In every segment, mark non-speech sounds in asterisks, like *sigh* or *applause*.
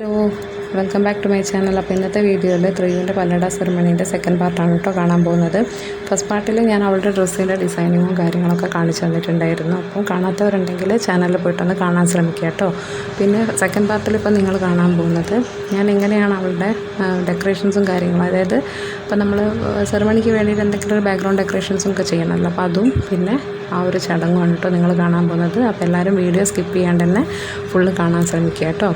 Hello welcome back to my channel അപ്പോൾ ഇന്നത്തെ വീഡിയോയിൽ ത്രീവിന്റെ പല്ലട സെറമണീന്റെ സെക്കൻഡ് പാർട്ടാണ് കേട്ടോ കാണാൻ പോകുന്നത്. ഫസ്റ്റ് പാർട്ടിൽ ഞാൻ അവളുടെ ഡ്രസ്സിന്റെ ഡിസൈനിങ്ങും കാര്യങ്ങളൊക്കെ കാണിച്ചു തന്നിട്ടുണ്ടായിരുന്നു. അപ്പം കാണാത്തവരുണ്ടെങ്കിൽ ചാനലിൽ പോയിട്ടൊന്ന് കാണാൻ ശ്രമിക്കുക കേട്ടോ പിന്നെ സെക്കൻഡ് പാർട്ടിൽ ഇപ്പോൾ നിങ്ങൾ കാണാൻ പോകുന്നത് ഞാൻ എങ്ങനെയാണ് അവളുടെ ഡെക്കറേഷൻസും കാര്യങ്ങളും അതായത് ഇപ്പം നമ്മൾ സെറമണിക്ക് വേണ്ടിയിട്ട് എന്തെങ്കിലും ഒരു ബാക്ക്ഗ്രൗണ്ട് ഡെക്കറേഷൻസും ഒക്കെ ചെയ്യണമല്ലോ. അപ്പോൾ അതും പിന്നെ ആ ഒരു ചടങ്ങുമാണ് കേട്ടോ നിങ്ങൾ കാണാൻ പോകുന്നത്. അപ്പോൾ എല്ലാവരും വീഡിയോ സ്കിപ്പ് ചെയ്യാണ്ട് തന്നെ ഫുള്ള് കാണാൻ ശ്രമിക്കുക കേട്ടോ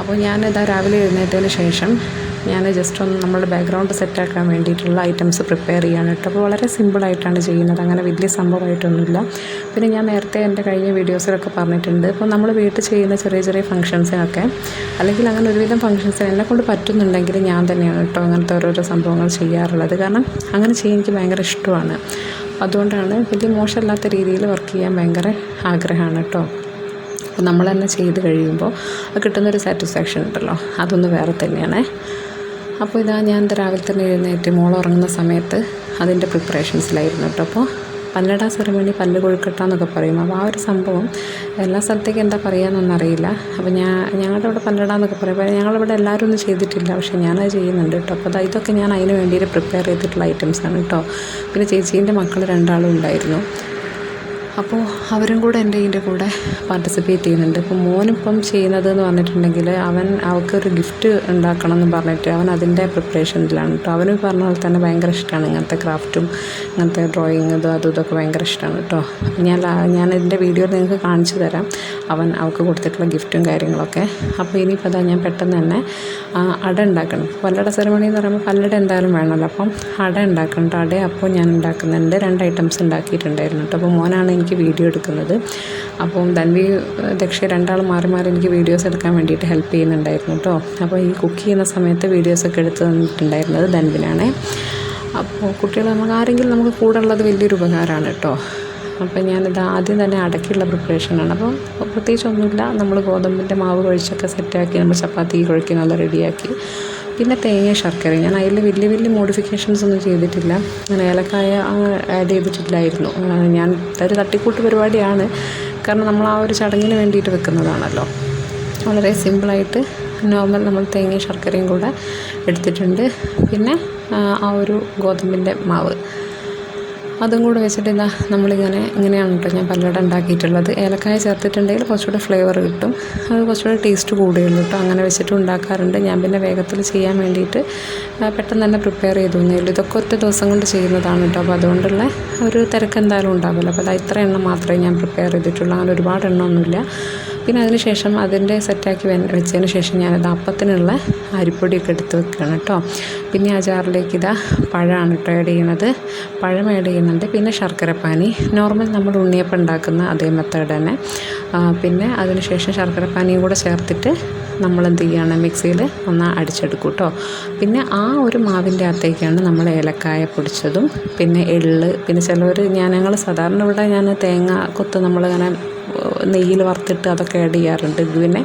അപ്പോൾ ഞാൻ ഇതാ രാവിലെ എഴുന്നേറ്റതിന് ശേഷം ഞാൻ ജസ്റ്റ് ഒന്ന് നമ്മുടെ ബാക്ക്ഗ്രൗണ്ട് സെറ്റാക്കാൻ വേണ്ടിയിട്ടുള്ള ഐറ്റംസ് പ്രിപ്പയർ ചെയ്യാണ് കേട്ടോ. അപ്പോൾ വളരെ സിമ്പിളായിട്ടാണ് ചെയ്യുന്നത്. അങ്ങനെ വലിയ സംഭവമായിട്ടൊന്നുമില്ല. പിന്നെ ഞാൻ നേരത്തെ എന്റെ കഴിഞ്ഞ വീഡിയോസിലൊക്കെ പറഞ്ഞിട്ടുണ്ട്. അപ്പോൾ നമ്മൾ വീട്ടിൽ ചെയ്യുന്ന ചെറിയ ചെറിയ ഫംഗ്ഷൻസിനൊക്കെ അല്ലെങ്കിൽ അങ്ങനെ ഒരുവിധം ഫംഗ്ഷൻസിന് എന്നെ കൊണ്ട് പറ്റുന്നുണ്ടെങ്കിൽ ഞാൻ തന്നെയാണ് കേട്ടോ അങ്ങനത്തെ ഓരോരോ സംഭവങ്ങൾ ചെയ്യാറുള്ളത്. കാരണം അങ്ങനെ ചെയ്യാൻ എനിക്ക് ഭയങ്കര ഇഷ്ടമാണ്. അതുകൊണ്ടാണ് വലിയ മോശമല്ലാത്ത രീതിയിൽ വർക്ക് ചെയ്യാൻ ഭയങ്കര ആഗ്രഹമാണ് കേട്ടോ. അപ്പോൾ നമ്മൾ തന്നെ ചെയ്ത് കഴിയുമ്പോൾ കിട്ടുന്നൊരു സാറ്റിസ്ഫാക്ഷൻ ഉണ്ടല്ലോ. അതൊന്ന് വേറെ തന്നെയാണ്. അപ്പോൾ ഇതാ ഞാൻ രാവിലെ തന്നെ എഴുന്നേറ്റ് മോൾ ഉറങ്ങുന്ന സമയത്ത് അതിന്റെ പ്രിപ്പറേഷൻസിലായിരുന്നു കേട്ടോ. അപ്പോൾ പല്ലടാ സെറമണി പല്ല് കൊഴുക്കട്ട എന്നൊക്കെ പറയും. അപ്പോൾ ആ ഒരു സംഭവം എല്ലാ സ്ഥലത്തേക്കും എന്താ പറയുകയെന്നൊന്നും അറിയില്ല. അപ്പോൾ ഞാൻ ഞങ്ങളുടെ ഇവിടെ പല്ലട എന്നൊക്കെ പറയും. ഞങ്ങളിവിടെ എല്ലാവരും ഒന്നും ചെയ്തിട്ടില്ല. പക്ഷേ ഞാനത് ചെയ്യുന്നുണ്ട് കേട്ടോ. അപ്പോൾ ഇതൊക്കെ ഞാൻ അതിന് വേണ്ടിയിട്ട് പ്രിപ്പയർ ചെയ്തിട്ടുള്ള ഐറ്റംസാണ് കേട്ടോ. പിന്നെ ചേച്ചീന്റെ മക്കൾ രണ്ടാളും ഉണ്ടായിരുന്നു. അപ്പോൾ അവരും കൂടെ എന്റെ ഇതിന്റെ കൂടെ പാർട്ടിസിപ്പേറ്റ് ചെയ്യുന്നുണ്ട്. അപ്പോൾ മോനിപ്പം ചെയ്യുന്നത് എന്ന് പറഞ്ഞിട്ടുണ്ടെങ്കിൽ അവൻ അവൾക്കൊരു ഗിഫ്റ്റ് ഉണ്ടാക്കണം എന്ന് പറഞ്ഞിട്ട് അവൻ അതിന്റെ പ്രിപ്പറേഷനിലാണ് കേട്ടോ. അവന് പറഞ്ഞ പോലെ തന്നെ ഭയങ്കര ഇഷ്ടമാണ്. ഇങ്ങനത്തെ ക്രാഫ്റ്റും ഇങ്ങനത്തെ ഡ്രോയിങ് ഇതും അതും ഇതൊക്കെ ഭയങ്കര ഇഷ്ടമാണ് കേട്ടോ. ഞാൻ ഞാൻ ഇതിന്റെ വീഡിയോ നിങ്ങൾക്ക് കാണിച്ചു തരാം. അവൻ അവൾക്ക് കൊടുത്തിട്ടുള്ള ഗിഫ്റ്റും കാര്യങ്ങളൊക്കെ. അപ്പോൾ ഇനിയിപ്പോൾ അതാ ഞാൻ പെട്ടെന്ന് തന്നെ അട ഉണ്ടാക്കണം. പല്ലട സെറമണി എന്ന് പറയുമ്പോൾ പല്ലട എന്തായാലും വേണമല്ലോ. അപ്പം അട ഉണ്ടാക്കണം അട അപ്പോൾ ഞാൻ ഉണ്ടാക്കുന്നുണ്ട്. രണ്ട് ഐറ്റംസ് ഉണ്ടാക്കിയിട്ടുണ്ടായിരുന്നു കേട്ടോ. അപ്പോൾ മോനാണ് എനിക്ക് വീഡിയോ എടുക്കുന്നത്. അപ്പം ധൻവി ദക്ഷ രണ്ടാൾ മാറി മാറി എനിക്ക് വീഡിയോസ് എടുക്കാൻ വേണ്ടിയിട്ട് ഹെൽപ്പ് ചെയ്യുന്നുണ്ടായിരുന്നു കേട്ടോ അപ്പോൾ ഈ കുക്ക് ചെയ്യുന്ന സമയത്ത് വീഡിയോസൊക്കെ എടുത്ത് തന്നിട്ടുണ്ടായിരുന്നത് ധൻവിനാണ്. അപ്പോൾ കുട്ടികൾ നമുക്ക് ആരെങ്കിലും നമുക്ക് കൂടെ ഉള്ളത് വലിയൊരു ഉപകാരമാണ് കേട്ടോ അപ്പോൾ ഞാനിത് ആദ്യം തന്നെ അടക്കിയുള്ള പ്രിപ്പറേഷനാണ് അപ്പോൾ പ്രത്യേകിച്ചൊന്നുമില്ല നമ്മൾ ഗോതമ്പിന്റെ മാവ് കുഴച്ചൊക്കെ സെറ്റാക്കി നമ്മൾ ചപ്പാത്തി കുഴക്കി നല്ല റെഡിയാക്കി പിന്നെ തേങ്ങ ശർക്കര ഞാൻ അതിൽ വലിയ വലിയ മോഡിഫിക്കേഷൻസ് ഒന്നും ചെയ്തിട്ടില്ല. ഞാൻ ഏലക്കായ ആഡ് ചെയ്തിട്ടില്ലായിരുന്നു. ഞാൻ ഒരു തട്ടിക്കൂട്ട് പരിപാടിയാണ്. കാരണം നമ്മൾ ആ ഒരു ചടങ്ങിന് വേണ്ടിയിട്ട് വെക്കുന്നതാണല്ലോ. വളരെ സിമ്പിളായിട്ട് നോർമൽ നമ്മൾ തേങ്ങയും ശർക്കരയും കൂടെ എടുത്തിട്ടുണ്ട്. പിന്നെ ആ ഒരു ഗോതമ്പിന്റെ മാവ്. അതും കൂടെ വെച്ചിട്ട് ഇതാ നമ്മളിങ്ങനെ ഇങ്ങനെയാണ് കേട്ടോ ഞാൻ പല്ലട ഉണ്ടാക്കിയിട്ടുള്ളത്. ഏലക്കായ ചേർത്തിട്ടുണ്ടെങ്കിൽ കുറച്ചുകൂടെ ഫ്ലേവർ കിട്ടും. അത് കുറച്ചുകൂടെ ടേസ്റ്റ് കൂടുകയുള്ളൂ കേട്ടോ അങ്ങനെ വെച്ചിട്ട് ഉണ്ടാക്കാറുണ്ട്. ഞാൻ പിന്നെ വേഗത്തിൽ ചെയ്യാൻ വേണ്ടിയിട്ട് പെട്ടെന്ന് തന്നെ പ്രിപ്പയർ ചെയ്തു. എന്നേ ഉള്ളൂ ഇതൊക്കെ ഒറ്റ ദിവസം കൊണ്ട് ചെയ്യുന്നതാണ് കേട്ടോ അപ്പോൾ അതുകൊണ്ടുള്ള ഒരു തിരക്ക് എന്തായാലും ഉണ്ടാവില്ല. അപ്പോൾ അത് ഇത്ര എണ്ണം മാത്രമേ ഞാൻ പ്രിപ്പയർ ചെയ്തിട്ടുള്ളൂ. അങ്ങനെ ഒരുപാട് എണ്ണമൊന്നുമില്ല. പിന്നെ അതിന് ശേഷം അതിന്റെ സെറ്റാക്കി വെച്ചതിന് ശേഷം ഞാനത് അപ്പത്തിനുള്ള അരിപ്പൊടിയൊക്കെ എടുത്ത് വെക്കുകയാണ് കേട്ടോ. പിന്നെ ആ ജാറിലേക്ക് ഇതാ പഴമാണ് കേട്ടോ ആഡ് ചെയ്യുന്നത്. പഴം ആഡ് ചെയ്യുന്നുണ്ട്. പിന്നെ ശർക്കരപ്പാനി നോർമൽ നമ്മൾ ഉണ്ണിയപ്പം ഉണ്ടാക്കുന്ന അതേ മെത്തേഡ് തന്നെ. പിന്നെ അതിന് ശേഷം ശർക്കരപ്പാനിയും കൂടെ ചേർത്തിട്ട് നമ്മൾ എന്ത് ചെയ്യുകയാണ് മിക്സിയിൽ ഒന്ന് അടിച്ചെടുക്കും കേട്ടോ. പിന്നെ ആ ഒരു മാവിന്റെ അകത്തേക്കാണ് നമ്മൾ ഏലക്കായ പൊടിച്ചതും. പിന്നെ എള്ള്. പിന്നെ ചിലവർ ഞാൻ ഞങ്ങൾ സാധാരണ ഇവിടെ ഞാൻ തേങ്ങ കൊത്ത് നമ്മളിങ്ങനെ നെയ്യിൽ വറുത്തിട്ട് അതൊക്കെ ആഡ് ചെയ്യാറുണ്ട്. പിന്നെ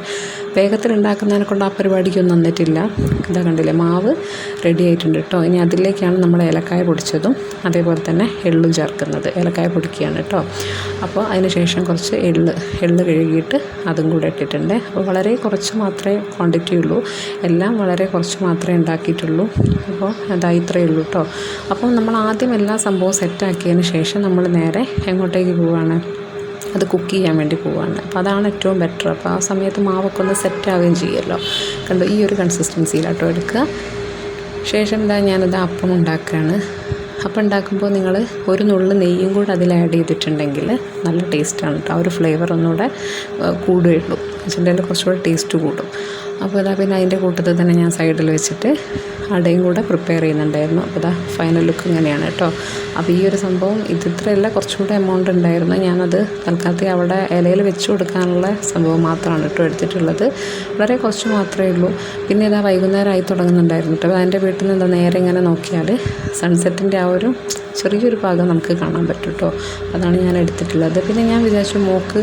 വേഗത്തിൽ ഉണ്ടാക്കുന്നതിനെ കൊണ്ട് ആ പരിപാടിക്കൊന്നും വന്നിട്ടില്ല. ഇതാ കണ്ടില്ലേ മാവ് റെഡി ആയിട്ടുണ്ട് കേട്ടോ ഇനി അതിലേക്കാണ് നമ്മൾ ഏലക്കായ പൊടിച്ചതും അതേപോലെ തന്നെ എള്ളും ചേർക്കുന്നത്. ഏലക്കായ പൊടിക്കുകയാണ് കേട്ടോ അപ്പോൾ അതിന് ശേഷം കുറച്ച് എള്ള് എള്ള് കഴുകിയിട്ട് അതും കൂടെ ഇട്ടിട്ടുണ്ട്. അപ്പോൾ വളരെ കുറച്ച് മാത്രമേ ക്വാണ്ടിറ്റി ഉള്ളൂ. എല്ലാം വളരെ കുറച്ച് മാത്രമേ ഉണ്ടാക്കിയിട്ടുള്ളൂ. അപ്പോൾ അതാ ഇത്രയേ ഉള്ളൂ കേട്ടോ അപ്പോൾ നമ്മൾ ആദ്യം എല്ലാ സംഭവവും സെറ്റാക്കിയതിന് ശേഷം നമ്മൾ നേരെ എങ്ങോട്ടേക്ക് പോവുകയാണ് അത് കുക്ക് ചെയ്യാൻ വേണ്ടി പോവുകയാണ് അപ്പോൾ അതാണ് ഏറ്റവും ബെറ്റർ അപ്പോൾ ആ സമയത്ത് മാവൊക്കെ ഒന്ന് സെറ്റ് ആവുകയും ചെയ്യുമല്ലോ കണ്ടോ ഈ ഒരു കൺസിസ്റ്റൻസിയിലാട്ടോ എടുക്കുക. ശേഷം എന്താ ഞാനത് അപ്പം ഉണ്ടാക്കുകയാണ്. അപ്പം ഉണ്ടാക്കുമ്പോൾ നിങ്ങൾ ഒരു നുള്ളു നെയ്യും കൂടെ അതിൽ ആഡ് ചെയ്തിട്ടുണ്ടെങ്കിൽ നല്ല ടേസ്റ്റാണ് കേട്ടോ ആ ഒരു ഫ്ലേവർ ഒന്നുകൂടെ കൂടുകയുള്ളൂ. വെച്ചിട്ടുണ്ടെങ്കിൽ കുറച്ചുകൂടെ ടേസ്റ്റ് കൂടും. അപ്പോൾ ഇതാ പിന്നെ അതിന്റെ കൂട്ടത്തിൽ തന്നെ ഞാൻ സൈഡിൽ വെച്ചിട്ട് അടയും കൂടെ പ്രിപ്പയർ ചെയ്യുന്നുണ്ടായിരുന്നു. അപ്പോൾ ഇതാ ഫൈനൽ ലുക്ക് ഇങ്ങനെയാണ് കേട്ടോ. അപ്പോൾ ഈ ഒരു സംഭവം ഇത് ഇത്രയല്ല കുറച്ചുകൂടെ എമൗണ്ട് ഉണ്ടായിരുന്നു. ഞാനത് തൽക്കാലത്തേക്ക് അവിടെ ഇലയിൽ വെച്ച് കൊടുക്കാനുള്ള സംഭവം മാത്രമാണ് കേട്ടോ എടുത്തിട്ടുള്ളത്. വളരെ കുറച്ച് മാത്രമേ ഉള്ളൂ. പിന്നെ ഇതാ വൈകുന്നേരം ആയി തുടങ്ങുന്നുണ്ടായിരുന്നു കേട്ടോ. അതിന്റെ വീട്ടിൽ നിന്ന് നേരെ ഇങ്ങനെ നോക്കിയാൽ സൺസെറ്റിന്റെ ആ ഒരു ചെറിയൊരു ഭാഗം നമുക്ക് കാണാൻ പറ്റും കേട്ടോ അതാണ് ഞാൻ എടുത്തിട്ടുള്ളത്. പിന്നെ ഞാൻ വിചാരിച്ചു മോക്ക്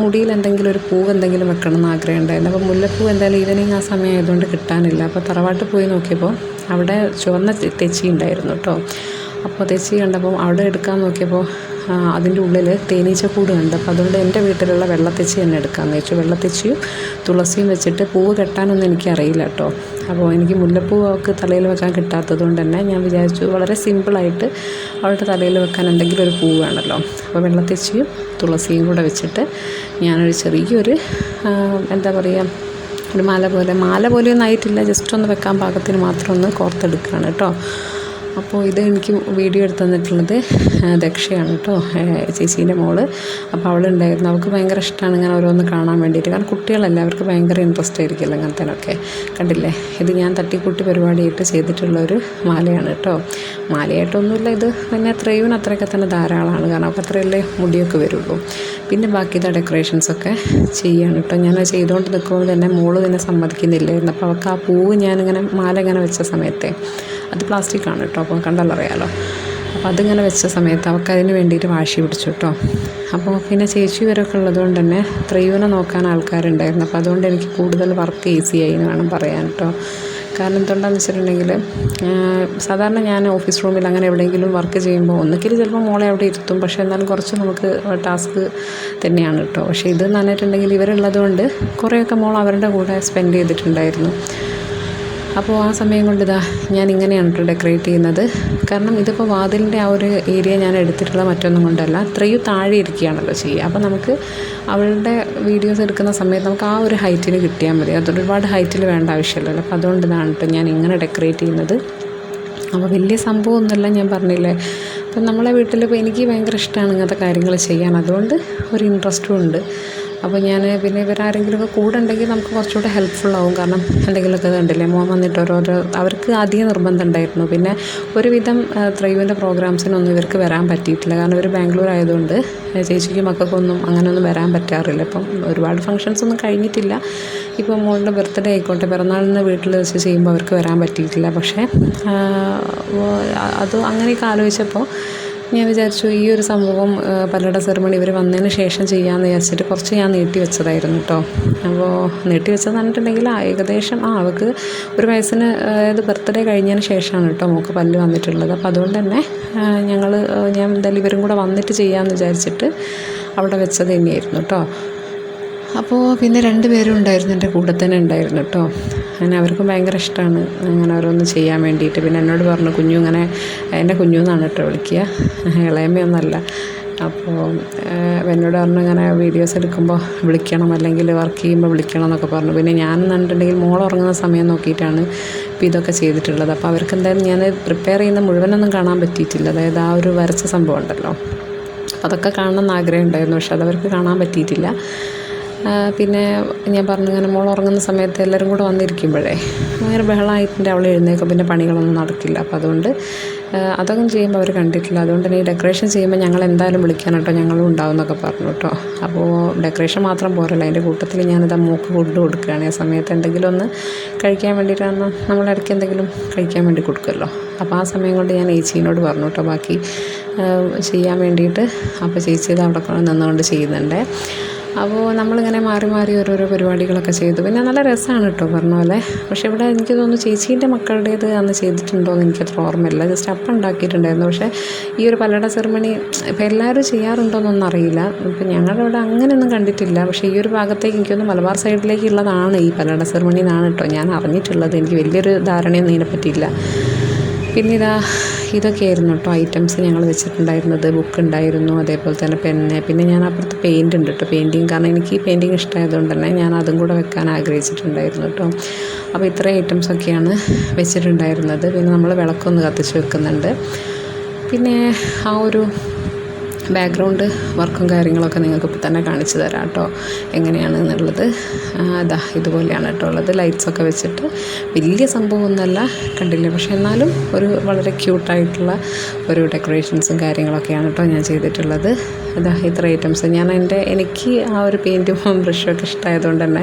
മുടിയിൽ എന്തെങ്കിലും ഒരു പൂവ് എന്തെങ്കിലും വെക്കണം എന്ന് ആഗ്രഹം ഉണ്ടായിരുന്നു അപ്പോൾ മുല്ലപ്പൂ എന്തായാലും ഈവനിങ് ആ സമയം ആയതുകൊണ്ട് കിട്ടാനില്ല. അപ്പോൾ തറവാട്ട് പോയി നോക്കിയപ്പോൾ അവിടെ ചുവന്ന തെച്ചി ഉണ്ടായിരുന്നു കേട്ടോ. അപ്പോൾ തെച്ചി കണ്ടപ്പോൾ അവിടെ എടുക്കാൻ നോക്കിയപ്പോൾ അതിന്റെ ഉള്ളിൽ തേനീച്ചക്കൂട് കണ്ട് അപ്പോൾ അതുകൊണ്ട് എന്റെ വീട്ടിലുള്ള വെള്ളത്തെച്ചി തന്നെ എടുക്കാമെന്ന് വെച്ചു വെള്ളത്തെച്ചിയും തുളസിയും വെച്ചിട്ട് പൂവ് കെട്ടാനൊന്നും എനിക്കറിയില്ല കേട്ടോ. അപ്പോൾ എനിക്ക് മുല്ലപ്പൂവൊക്കെ തലയിൽ വെക്കാൻ കിട്ടാത്തത് കൊണ്ട് തന്നെ ഞാൻ വിചാരിച്ചു വളരെ സിമ്പിളായിട്ട് അവളുടെ തലയിൽ വെക്കാൻ എന്തെങ്കിലും ഒരു പൂ വേണമല്ലോ. അപ്പോൾ വെള്ളത്തെച്ചിയും തുളസിയും കൂടെ വെച്ചിട്ട് ഞാനൊരു ചെറിയൊരു എന്താ പറയുക ഒരു മാല പോലെ മാല പോലെയൊന്നും ആയിട്ടില്ല. ജസ്റ്റ് ഒന്ന് വെക്കാൻ പാകത്തിന് മാത്രം ഒന്ന് കോർത്തെടുക്കുകയാണ് കേട്ടോ. അപ്പോൾ ഇത് എനിക്ക് വീഡിയോ എടുത്ത് തന്നിട്ടുള്ളത് ദക്ഷയാണ് കേട്ടോ ചേച്ചീന്റെ മോൾ. അപ്പോൾ അവളുണ്ടായിരുന്നു. അവൾക്ക് ഭയങ്കര ഇഷ്ടമാണ് ഇങ്ങനെ ഓരോന്ന് കാണാൻ വേണ്ടിയിട്ട്. കാരണം കുട്ടികളല്ലേ അവർക്ക് ഭയങ്കര ഇൻട്രസ്റ്റ് ആയിരിക്കുമല്ലോ അങ്ങനത്തേനൊക്കെ കണ്ടില്ലേ? ഇത് ഞാൻ തട്ടിക്കൂട്ടി പരിപാടിയായിട്ട് ചെയ്തിട്ടുള്ള ഒരു മാലയാണ് കേട്ടോ. മാലയായിട്ടൊന്നുമില്ല ഇത് പിന്നെ ത്രയൂന് അത്രയൊക്കെ തന്നെ ധാരാളമാണ്. കാരണം അവർക്ക് അത്രയല്ലേ മുടിയൊക്കെ വരുള്ളൂ. പിന്നെ ബാക്കി ഡെക്കറേഷൻസൊക്കെ ചെയ്യാണ് കേട്ടോ. ഞാൻ അത് ചെയ്തുകൊണ്ട് നിൽക്കുമ്പോൾ തന്നെ മോൾ തന്നെ സമ്മതിക്കുന്നില്ലായിരുന്നു. അപ്പോൾ അവൾക്ക് ആ പൂവ് ഞാനിങ്ങനെ മാല ഇങ്ങനെ വെച്ച സമയത്തെ അത് പ്ലാസ്റ്റിക്കാണ് കേട്ടോ അപ്പോൾ കണ്ടാലറിയാലോ അപ്പോൾ അതിങ്ങനെ വെച്ച സമയത്ത് അവൾക്ക് അതിന് വേണ്ടിയിട്ട് വാശി പിടിച്ചു കേട്ടോ. അപ്പോൾ പിന്നെ ചേച്ചി ഇവരൊക്കെ ഉള്ളതുകൊണ്ട് തന്നെ ത്രയൂനെ നോക്കാൻ ആൾക്കാരുണ്ടായിരുന്നു. അപ്പോൾ അതുകൊണ്ട് എനിക്ക് കൂടുതൽ വർക്ക് ഈസിയായി എന്ന് വേണം പറയാൻ കേട്ടോ. കാരണം എന്തുകൊണ്ടാന്ന് വെച്ചിട്ടുണ്ടെങ്കിൽ സാധാരണ ഞാൻ ഓഫീസ് റൂമിൽ അങ്ങനെ എവിടെയെങ്കിലും വർക്ക് ചെയ്യുമ്പോൾ ഒന്നുകിൽ ചിലപ്പോൾ മോളെ അവിടെ ഇരുത്തും. പക്ഷേ എന്നാലും കുറച്ച് നമുക്ക് ടാസ്ക് തന്നെയാണ് കേട്ടോ. പക്ഷേ ഇത് എന്ന് പറഞ്ഞിട്ടുണ്ടെങ്കിൽ ഇവരുള്ളത് കൊണ്ട് കുറേയൊക്കെ മോൾ അവരുടെ കൂടെ സ്പെൻഡ് ചെയ്തിട്ടുണ്ടായിരുന്നു. അപ്പോൾ ആ സമയം കൊണ്ട് ഇതാ ഞാൻ ഇങ്ങനെയാണ് കേട്ടോ ഡെക്കറേറ്റ് ചെയ്യുന്നത്. കാരണം ഇതിപ്പോൾ വാതിലിന്റെ ആ ഒരു ഏരിയ ഞാൻ എടുത്തിട്ടുള്ള മറ്റൊന്നും കൊണ്ടല്ല. അത്രയും താഴെ ഇരിക്കുകയാണല്ലോ ചെയ്യുക. അപ്പോൾ നമുക്ക് അവളുടെ വീഡിയോസ് എടുക്കുന്ന സമയത്ത് നമുക്ക് ആ ഒരു ഹൈറ്റിന് കിട്ടിയാൽ മതി. അത് ഒരുപാട് ഹൈറ്റിൽ വേണ്ട ആവശ്യമില്ലല്ലോ. അപ്പോൾ അതുകൊണ്ട് ഇതാണ് കേട്ടോ ഞാൻ ഇങ്ങനെ ഡെക്കറേറ്റ് ചെയ്യുന്നത്. അപ്പോൾ വലിയ സംഭവമൊന്നുമല്ല ഞാൻ പറഞ്ഞില്ലേ. അപ്പം നമ്മളെ വീട്ടിൽ ഇപ്പോൾ എനിക്ക് ഭയങ്കര ഇഷ്ടമാണ് ഇങ്ങനത്തെ കാര്യങ്ങൾ ചെയ്യാൻ. അതുകൊണ്ട് ഒരു ഇൻട്രസ്റ്റും ഉണ്ട്. അപ്പോൾ ഞാൻ പിന്നെ ഇവരാരെങ്കിലുമൊക്കെ കൂടെ ഉണ്ടെങ്കിൽ നമുക്ക് കുറച്ചുകൂടെ ഹെൽപ്ഫുൾ ആവും. കാരണം എന്തെങ്കിലുമൊക്കെ കണ്ടില്ലേ മോൻ വന്നിട്ട് ഓരോരോ അവർക്ക് അധികം നിർബന്ധം ഉണ്ടായിരുന്നു. പിന്നെ ഒരുവിധം ത്രൈവിന്റെ പ്രോഗ്രാംസിനൊന്നും ഇവർക്ക് വരാൻ പറ്റിയിട്ടില്ല. കാരണം ഇവർ ബാംഗ്ലൂർ ആയതുകൊണ്ട് ചേച്ചിക്കും മക്കൾക്കൊന്നും അങ്ങനെയൊന്നും വരാൻ പറ്റാറില്ല. ഇപ്പം ഒരുപാട് ഫങ്ഷൻസ് ഒന്നും കഴിഞ്ഞിട്ടില്ല. ഇപ്പോൾ മോളുടെ ബർത്ത്ഡേ ആയിക്കോട്ടെ പിറന്നാളിന്ന് വീട്ടിൽ വെച്ച് ചെയ്യുമ്പോൾ അവർക്ക് വരാൻ പറ്റിയിട്ടില്ല. പക്ഷേ അത് അങ്ങനെയൊക്കെ ആലോചിച്ചപ്പോൾ ഞാൻ വിചാരിച്ചു ഈ ഒരു സംഭവം പല്ലട സെറിമണി ഇവർ വന്നതിന് ശേഷം ചെയ്യാമെന്ന് വിചാരിച്ചിട്ട് കുറച്ച് ഞാൻ നീട്ടി വെച്ചതായിരുന്നു കേട്ടോ അപ്പോൾ നീട്ടി വെച്ചതെന്ന് പറഞ്ഞിട്ടുണ്ടെങ്കിൽ ഏകദേശം ആ അവൾക്ക് ഒരു വയസ്സിന് അതായത് ബർത്ത്ഡേ കഴിഞ്ഞതിന് ശേഷമാണ് കേട്ടോ മോൾക്ക് പല്ല് വന്നിട്ടുള്ളത്. അപ്പോൾ അതുകൊണ്ട് തന്നെ ഞങ്ങൾ ഞാൻ എന്തായാലും ഇവരും കൂടെ വന്നിട്ട് ചെയ്യാമെന്ന് വിചാരിച്ചിട്ട് അവിടെ വെച്ചത് തന്നെയായിരുന്നു കേട്ടോ അപ്പോൾ പിന്നെ രണ്ട് പേരും ഉണ്ടായിരുന്നു എന്റെ കൂടെ തന്നെ ഉണ്ടായിരുന്നു കേട്ടോ. അങ്ങനെ അവർക്കും ഭയങ്കര ഇഷ്ടമാണ് അങ്ങനെ ഓരോന്ന് ചെയ്യാൻ വേണ്ടിയിട്ട്. പിന്നെ എന്നോട് പറഞ്ഞു കുഞ്ഞു ഇങ്ങനെ എന്റെ കുഞ്ഞു എന്നാണ് കേട്ടോ വിളിക്കുക. ഇളയമ്മയൊന്നല്ല അപ്പോൾ എന്നോട് പറഞ്ഞു ഇങ്ങനെ വീഡിയോസ് എടുക്കുമ്പോൾ വിളിക്കണം അല്ലെങ്കിൽ വർക്ക് ചെയ്യുമ്പോൾ വിളിക്കണം എന്നൊക്കെ പറഞ്ഞു. പിന്നെ ഞാൻ എന്നിട്ടുണ്ടെങ്കിൽ മോൾ ഉറങ്ങുന്ന സമയം നോക്കിയിട്ടാണ് ഇപ്പോൾ ഇതൊക്കെ ചെയ്തിട്ടുള്ളത്. അപ്പോൾ അവർക്ക് എന്തായാലും ഞാൻ പ്രിപ്പയർ ചെയ്യുന്ന മുഴുവനൊന്നും കാണാൻ പറ്റിയിട്ടില്ല. അതായത് ആ ഒരു വരച്ച സംഭവം ഉണ്ടല്ലോ. അതൊക്കെ കാണണം ആഗ്രഹം ഉണ്ടായിരുന്നു പക്ഷെ അതവർക്ക് കാണാൻ പറ്റിയിട്ടില്ല. പിന്നെ ഞാൻ പറഞ്ഞു ഇങ്ങനെ മോൾ ഉറങ്ങുന്ന സമയത്ത് എല്ലാവരും കൂടെ വന്നിരിക്കുമ്പോഴേ ഭയങ്കര ബഹളമായിട്ടുണ്ട് അവൾ എഴുന്നേക്കും പിന്നെ പണികളൊന്നും നടക്കില്ല. അപ്പോൾ അതുകൊണ്ട് അതൊക്കെ ചെയ്യുമ്പോൾ അവർ കണ്ടിട്ടില്ല. അതുകൊണ്ട് തന്നെ ഈ ഡെക്കറേഷൻ ചെയ്യുമ്പോൾ ഞങ്ങൾ എന്തായാലും വിളിക്കാൻ കേട്ടോ ഞങ്ങളും ഉണ്ടാവും എന്നൊക്കെ പറഞ്ഞു കേട്ടോ അപ്പോൾ ഡെക്കറേഷൻ മാത്രം പോരല്ല അതിന്റെ കൂട്ടത്തിൽ ഞാനിത് മൂക്ക് ഫുഡ് കൊടുക്കുകയാണ്. ആ സമയത്ത് എന്തെങ്കിലും ഒന്ന് കഴിക്കാൻ വേണ്ടിയിട്ടാണ് നമ്മൾ ഇടയ്ക്ക് എന്തെങ്കിലും കഴിക്കാൻ വേണ്ടി കൊടുക്കുമല്ലോ അപ്പോൾ ആ സമയം കൊണ്ട് ഞാൻ ഏച്ചീനോട് പറഞ്ഞു കേട്ടോ ബാക്കി ചെയ്യാൻ വേണ്ടിയിട്ട് അപ്പോൾ ചേച്ചി ഇത് അവിടെ നിന്നുകൊണ്ട് ചെയ്യുന്നുണ്ട്. അപ്പോൾ നമ്മളിങ്ങനെ മാറി മാറി ഓരോരോ പരിപാടികളൊക്കെ ചെയ്തു. പിന്നെ നല്ല രസമാണ് കേട്ടോ പറഞ്ഞ പോലെ. പക്ഷേ ഇവിടെ എനിക്ക് തോന്നുന്നു ചേച്ചീന്റെ മക്കളുടേത് അന്ന് ചെയ്തിട്ടുണ്ടോ എന്ന് എനിക്കത്ര ഓർമ്മയില്ല. ജസ്റ്റ് അപ്പം ഉണ്ടാക്കിയിട്ടുണ്ടായിരുന്നു. പക്ഷേ ഈ ഒരു പല്ലട സെറിമണി ഇപ്പം എല്ലാവരും ചെയ്യാറുണ്ടോയെന്നൊന്നും അറിയില്ല. ഇപ്പം ഞങ്ങളുടെ ഇവിടെ അങ്ങനെയൊന്നും കണ്ടിട്ടില്ല. പക്ഷേ ഈ ഒരു ഭാഗത്തേക്ക് എനിക്കൊന്ന് മലബാർ സൈഡിലേക്കുള്ളതാണ് ഈ പല്ലട സെറിമണി എന്നാണ് കേട്ടോ ഞാൻ അറിഞ്ഞിട്ടുള്ളത്. എനിക്ക് വലിയൊരു ധാരണയൊന്നും ഇതിനെപ്പറ്റിയില്ല പിന്നെ ഇതാ ഇതൊക്കെയായിരുന്നു കേട്ടോ ഐറ്റംസ് ഞങ്ങൾ വെച്ചിട്ടുണ്ടായിരുന്നത്. ബുക്ക് ഉണ്ടായിരുന്നു അതേപോലെ തന്നെ പെന്ന് പിന്നെ ഞാൻ അപ്പുറത്ത് പെയിന്റ് ഉണ്ട് കേട്ടോ. പെയിന്റിങ് കാരണം എനിക്ക് ഈ പെയിന്റിങ് ഇഷ്ടമായതുകൊണ്ട് തന്നെ ഞാൻ അതും കൂടെ വെക്കാൻ ആഗ്രഹിച്ചിട്ടുണ്ടായിരുന്നു കേട്ടോ. അപ്പോൾ ഇത്രയും ഐറ്റംസൊക്കെയാണ് വെച്ചിട്ടുണ്ടായിരുന്നത്. പിന്നെ നമ്മൾ വിളക്കൊന്ന് കത്തിച്ച് വെക്കുന്നുണ്ട്. പിന്നെ ആ ഒരു ബാക്ക്ഗ്രൗണ്ട് വർക്കും കാര്യങ്ങളൊക്കെ നിങ്ങൾക്ക് ഇപ്പോൾ തന്നെ കാണിച്ചു തരാം കേട്ടോ. എങ്ങനെയാണ് എന്നുള്ളത് അതാ ഇതുപോലെയാണ് കേട്ടോ ഉള്ളത്. ലൈറ്റ്സൊക്കെ വെച്ചിട്ട് വലിയ സംഭവമൊന്നുമല്ല കണ്ടില്ല? പക്ഷേ എന്നാലും ഒരു വളരെ ക്യൂട്ടായിട്ടുള്ള ഒരു ഡെക്കറേഷൻസും കാര്യങ്ങളൊക്കെയാണ് കേട്ടോ ഞാൻ ചെയ്തിട്ടുള്ളത്. അതാ ഇത്ര ഐറ്റംസ് ഞാൻ എന്റെ എനിക്ക് ആ ഒരു പെയിന്റും ബ്രഷും *laughs* ഒക്കെ ഇഷ്ടമായതുകൊണ്ട് തന്നെ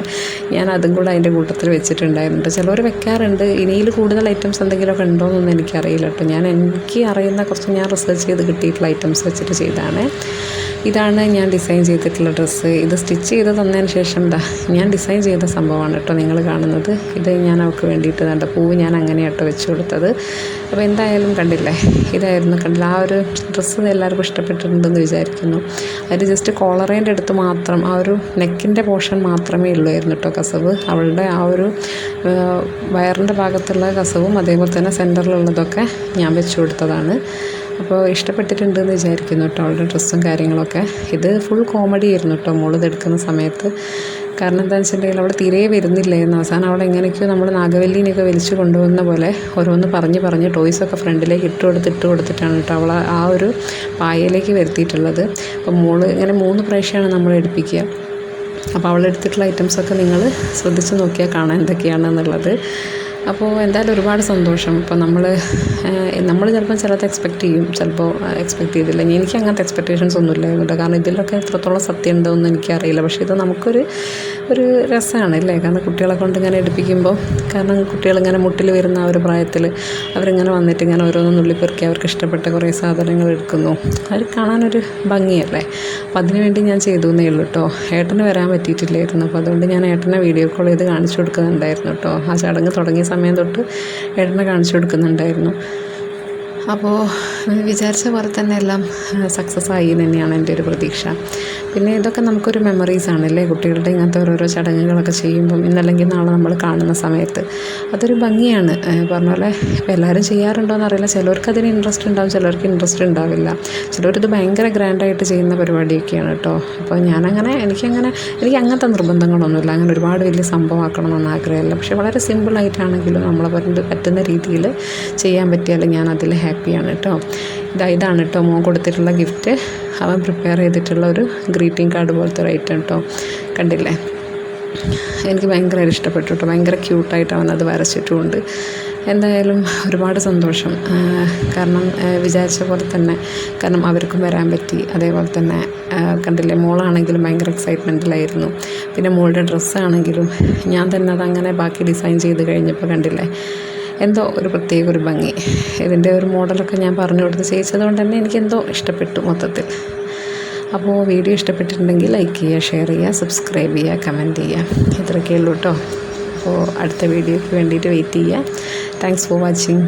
ഞാൻ അതും കൂടെ അതിന്റെ കൂട്ടത്തിൽ വെച്ചിട്ടുണ്ടായിരുന്നു. ചിലവർ വെക്കാറുണ്ട്. ഇനിയിൽ കൂടുതൽ ഐറ്റംസ് എന്തെങ്കിലുമൊക്കെ ഉണ്ടോയെന്നൊന്നും എനിക്കറിയില്ല കേട്ടോ. ഞാൻ എനിക്ക് അറിയുന്ന കുറച്ച് ഞാൻ റിസർച്ച് ചെയ്ത് കിട്ടിയിട്ടുള്ള ഐറ്റംസ് വെച്ചിട്ട് ചെയ്തതാണ്. 对。ഇതാണ് ഞാൻ ഡിസൈൻ ചെയ്തിട്ടുള്ള ഡ്രസ്സ്. ഇത് സ്റ്റിച്ച് ചെയ്ത് തന്നതിന് ശേഷം ദാ ഞാൻ ഡിസൈൻ ചെയ്ത സംഭവമാണ് കേട്ടോ നിങ്ങൾ കാണുന്നത്. ഇത് ഞാൻ അവൾക്ക് വേണ്ടിയിട്ട് കണ്ട പൂവ് ഞാൻ അങ്ങനെ കേട്ടോ വെച്ച് കൊടുത്തത്. അപ്പോൾ എന്തായാലും കണ്ടില്ലേ? ഇതായിരുന്നു കണ്ടില്ല. ആ ഒരു ഡ്രസ്സ് എല്ലാവർക്കും ഇഷ്ടപ്പെട്ടിട്ടുണ്ടെന്ന് വിചാരിക്കുന്നു. അതിൽ ജസ്റ്റ് കോളറേന്റെ അടുത്ത് മാത്രം ആ ഒരു നെക്കിന്റെ പോർഷൻ മാത്രമേ ഉള്ളായിരുന്നു കേട്ടോ കസവ്. അവളുടെ ആ ഒരു വയറിന്റെ ഭാഗത്തുള്ള കസവും അതേപോലെ തന്നെ സെന്ററിലുള്ളതൊക്കെ ഞാൻ വെച്ച് കൊടുത്തതാണ്. അപ്പോൾ ഇഷ്ടപ്പെട്ടിട്ടുണ്ടെന്ന് വിചാരിക്കുന്നു കേട്ടോ അവളുടെ ഡ്രസ്സും കാര്യങ്ങളൊക്കെ. ഇത് ഫുൾ കോമഡി ആയിരുന്നു കേട്ടോ മോൾ ഇതെടുക്കുന്ന സമയത്ത്. കാരണം എന്താണെന്ന് വെച്ചിട്ടുണ്ടെങ്കിൽ അവിടെ തീരെ വരുന്നില്ലായിരുന്നു അവസാനം അവിടെ എങ്ങനെയൊക്കെയോ നമ്മൾ നാഗവല്ലിനെയൊക്കെ വലിച്ചു കൊണ്ടുവന്ന പോലെ ഓരോന്ന് പറഞ്ഞ് പറഞ്ഞ് ടോയ്സൊക്കെ ഫ്രണ്ടിലേക്ക് ഇട്ട് കൊടുത്ത് ഇട്ട് കൊടുത്തിട്ടാണ് കേട്ടോ അവളെ ആ ഒരു പായയിലേക്ക് വരുത്തിയിട്ടുള്ളത്. അപ്പം മോൾ ഇങ്ങനെ മൂന്ന് പ്രാവശ്യമാണ് നമ്മൾ എടുപ്പിക്കുക. അപ്പോൾ അവളെടുത്തിട്ടുള്ള ഐറ്റംസൊക്കെ നിങ്ങൾ ശ്രദ്ധിച്ച് നോക്കിയാൽ കാണാൻ എന്തൊക്കെയാണെന്നുള്ളത് അപ്പോൾ എന്തായാലും ഒരുപാട് സന്തോഷം. ഇപ്പോൾ നമ്മൾ നമ്മൾ ചിലപ്പോൾ ചിലത് എക്സ്പെക്റ്റ് ചെയ്യും. ചിലപ്പോൾ എക്സ്പെക്റ്റ് ചെയ്തില്ല. എനിക്ക് അങ്ങനത്തെ എക്സ്പെക്റ്റേഷൻസ് ഒന്നും ഇല്ലായിരുന്നു കേട്ടോ കാരണം ഇതിലൊക്കെ എത്രത്തോളം സത്യം ഉണ്ടോയെന്ന് എനിക്കറിയില്ല പക്ഷേ ഇത് നമുക്കൊരു ഒരു രസമാണ് അല്ലേ? കാരണം കുട്ടികളെ കൊണ്ട് ഇങ്ങനെ എടുപ്പിക്കുമ്പോൾ കാരണം കുട്ടികളിങ്ങനെ മുട്ടിൽ വരുന്ന ആ ഒരു പ്രായത്തിൽ അവരിങ്ങനെ വന്നിട്ട് ഇങ്ങനെ ഓരോന്ന് നുള്ളിപ്പെറുക്കി അവർക്ക് ഇഷ്ടപ്പെട്ട കുറേ സാധനങ്ങൾ എടുക്കുന്നു. അത് കാണാനൊരു ഭംഗിയല്ലേ? അപ്പോൾ അതിനു വേണ്ടി ഞാൻ ചെയ്തു എന്നേ ഉള്ളൂ കേട്ടോ. ഏട്ടന് വരാൻ പറ്റിയിട്ടില്ലായിരുന്നു. അപ്പോൾ അതുകൊണ്ട് ഞാൻ ഏട്ടനെ വീഡിയോ കോൾ ചെയ്ത് കാണിച്ചു കൊടുക്കുന്നുണ്ടായിരുന്നു കേട്ടോ. ആ ചടങ്ങ് തുടങ്ങിയ സമയം തൊട്ട് ഏട്ടനെ കാണിച്ചു കൊടുക്കുന്നുണ്ടായിരുന്നു. അപ്പോൾ വിചാരിച്ച പോലെ തന്നെ എല്ലാം സക്സസ് ആയി തന്നെയാണ് എന്റെ ഒരു പ്രതീക്ഷ. പിന്നെ ഇതൊക്കെ നമുക്കൊരു മെമ്മറീസ് ആണല്ലേ കുട്ടികളുടെ ഇങ്ങനത്തെ ഓരോരോ ചടങ്ങുകളൊക്കെ ചെയ്യുമ്പം ഇന്നല്ലെങ്കിൽ നാളെ നമ്മൾ കാണുന്ന സമയത്ത്. അതൊരു ഭംഗിയാണ്. പറഞ്ഞ പോലെ ഇപ്പോൾ എല്ലാവരും ചെയ്യാറുണ്ടോയെന്ന് അറിയില്ല ചിലർക്ക് അതിന് ഇൻട്രസ്റ്റ് ഉണ്ടാവും ചിലർക്ക് ഇൻട്രസ്റ്റ് ഉണ്ടാവില്ല. ചിലവരിത് ഭയങ്കര ഗ്രാൻഡായിട്ട് ചെയ്യുന്ന പരിപാടിയൊക്കെയാണ് കേട്ടോ. അപ്പോൾ ഞാനങ്ങനെ എനിക്കങ്ങനെ എനിക്ക് അങ്ങനത്തെ നിർബന്ധങ്ങളൊന്നുമില്ല. അങ്ങനെ ഒരുപാട് വലിയ സംഭവമാക്കണമെന്ന് ആഗ്രഹമില്ല. പക്ഷേ വളരെ സിമ്പിളായിട്ടാണെങ്കിലും നമ്മളെ പറ്റുന്ന രീതിയിൽ ചെയ്യാൻ പറ്റിയാൽ ഞാൻ അതിൽ ഹാപ്പിയാണ് കേട്ടോ. ഇതാ ഇതാണ് കേട്ടോ മോൻ കൊടുത്തിട്ടുള്ള ഗിഫ്റ്റ് അവൻ പ്രിപ്പയർ ചെയ്തിട്ടുള്ള ഒരു ഗ്രീറ്റിംഗ് കാർഡ് പോലത്തെ ഒരു ഐറ്റം കേട്ടോ കണ്ടില്ലേ? എനിക്ക് ഭയങ്കരമായിട്ട് ഇഷ്ടപ്പെട്ടു കേട്ടോ ഭയങ്കര ക്യൂട്ടായിട്ട് അവൻ അത് വരച്ചിട്ടുമുണ്ട് എന്തായാലും ഒരുപാട് സന്തോഷം. കാരണം വിചാരിച്ച പോലെ തന്നെ കാരണം അവർക്കും വരാൻ പറ്റി. അതേപോലെ തന്നെ കണ്ടില്ലേ? മോളാണെങ്കിലും ഭയങ്കര എക്സൈറ്റ്മെന്റിലായിരുന്നു പിന്നെ മോളുടെ ഡ്രസ്സാണെങ്കിലും ഞാൻ തന്നെ അതങ്ങനെ ബാക്കി ഡിസൈൻ ചെയ്ത് കഴിഞ്ഞപ്പോൾ കണ്ടില്ലേ? എന്തോ ഒരു പ്രത്യേക ഒരു ഭംഗി. ഇതിന്റെ ഒരു മോഡലൊക്കെ ഞാൻ പറഞ്ഞു കൊടുത്ത് ചെയ്യിച്ചതുകൊണ്ട് തന്നെ എനിക്കെന്തോ ഇഷ്ടപ്പെട്ടു മൊത്തത്തിൽ. അപ്പോൾ വീഡിയോ ഇഷ്ടപ്പെട്ടിട്ടുണ്ടെങ്കിൽ ലൈക്ക് ചെയ്യുക ഷെയർ ചെയ്യുക സബ്സ്ക്രൈബ് ചെയ്യുക കമന്റ് ചെയ്യുക. ഇത്രയൊക്കെ ഉള്ളൂ കേട്ടോ അപ്പോൾ അടുത്ത വീഡിയോയ്ക്ക് വേണ്ടിയിട്ട് വെയിറ്റ് ചെയ്യുക. Thanks for watching